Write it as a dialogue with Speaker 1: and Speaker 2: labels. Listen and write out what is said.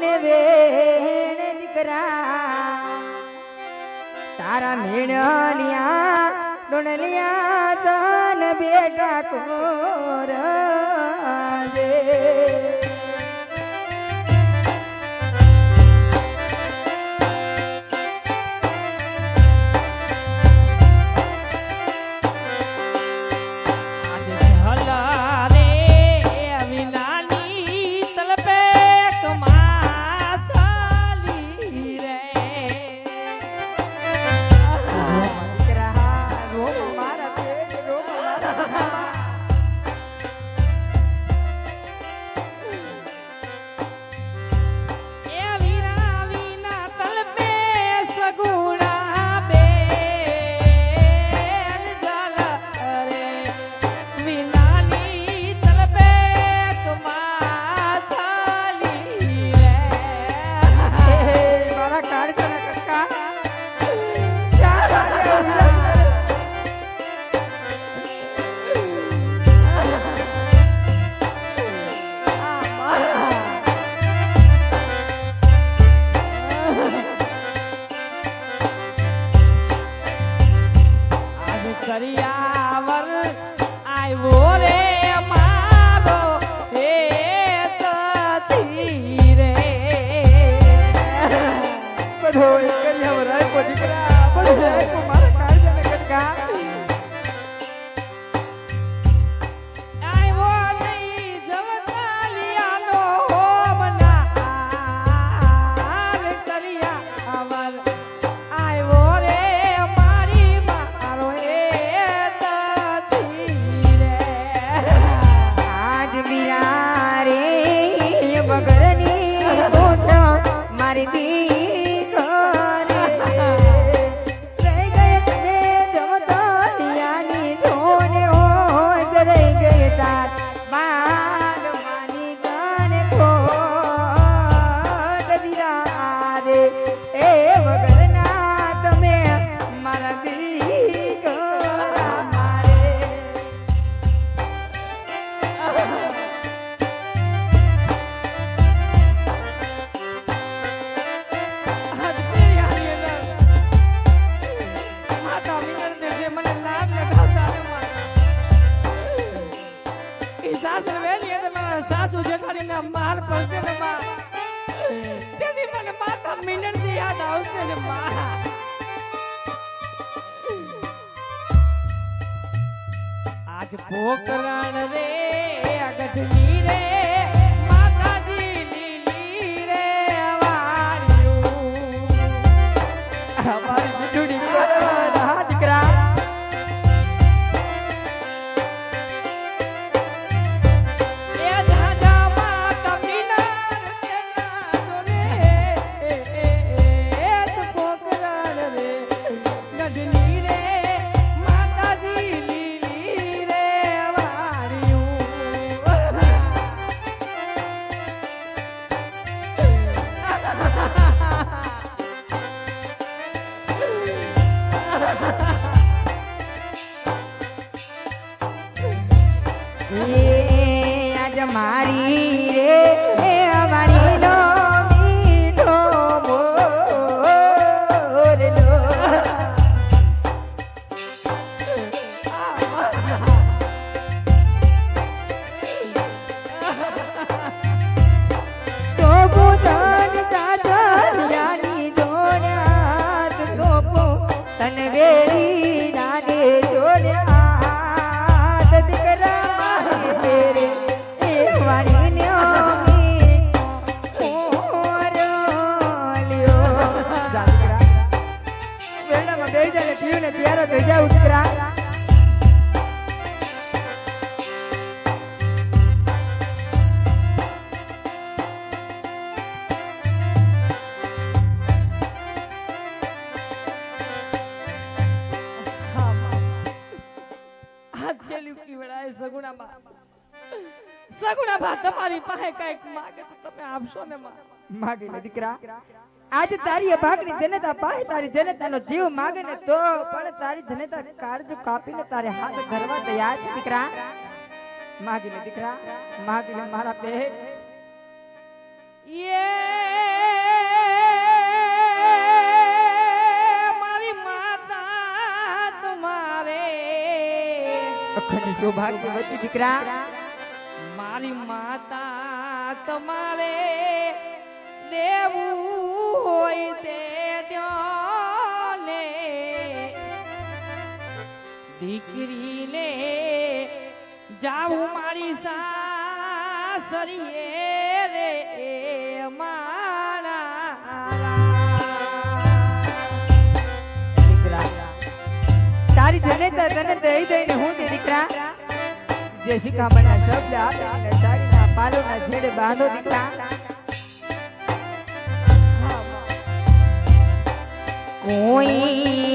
Speaker 1: ને વેણ દીકરા. તારા મેળલિયા ડોણલિયા તન બેટા કોર
Speaker 2: રે. বাড়িতে યાદ આવશે ને મા આજ પોકરણ રે અગઢની રે.
Speaker 1: થઈ જાય ને પીયું ને પ્યારો થઈ
Speaker 2: જાય ઉતરા સગુણા ભા તમારી પાસે કંઈક માગે તો તમે આપશો ને
Speaker 1: માગે દીકરા. આજે તારી અભાગની જનતા પાસે તારી જનતાનો જીવ માગે ને તો પણ તારી જનતા કાળજો કાપીને તારે હાથ ધરવા તૈયાર છે દીકરા. માગીને દીકરા માગીને મારા બેન. યે મારી માતા
Speaker 2: તમારે.
Speaker 1: અખંડ સૌભાગ્યવતી દીકરા.
Speaker 2: મારી માતા તમારે. દેવું હોય તે ત્યાલે દીકરીને જાઉં મારી સાસરીએ રે
Speaker 1: તારી જનેતર તને દઈ દઈને હું તે દીકરા. જે શિખામણના શબ્દ આપ્યા અને સાડીના પાલોના છેડે બાંધો દીકરા. ôi.